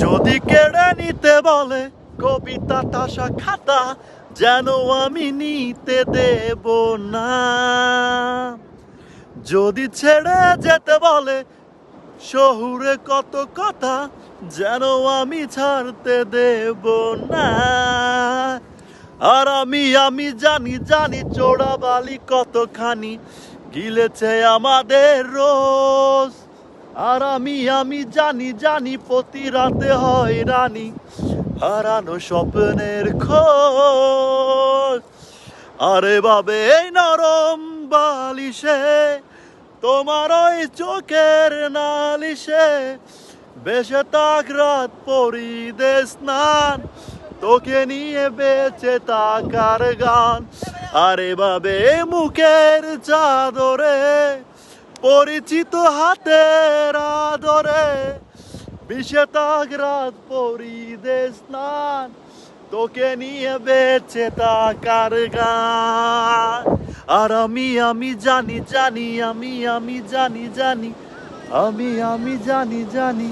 যদি কেড়ে নিতে বলে, কবিতা তাসা খাতা যেন আমি নিতে দেব না। যদি ছেড়ে যেতে বলে, শহুরে কত কথা যেন আমি ছাড়তে দেব না। আর আমি আমি জানি জানি চোরা বালি কতখানি গিলেছে আমাদের রোজ। আর আমি আমি জানি জানি প্রতি রাতে হয় রানী হারানো স্বপ্নের খোঁজ। আরে বাবে, এই নরম বালিশে, তোমার ওই চোখের নালিশে, বেশে তাক রাত পরিদে স্নান, তোকে নিয়ে বেঁচে তাকার গান। আরে বাবে মুখের চাদরে পরিচিত হাতের আদরে বিষে তাক রাত পরিদে স্নান, তোকে নিয়ে বেঁচে তাকার গান। আর আমি আমি জানি জানি, আমি আমি জানি জানি, আমি আমি জানি জানি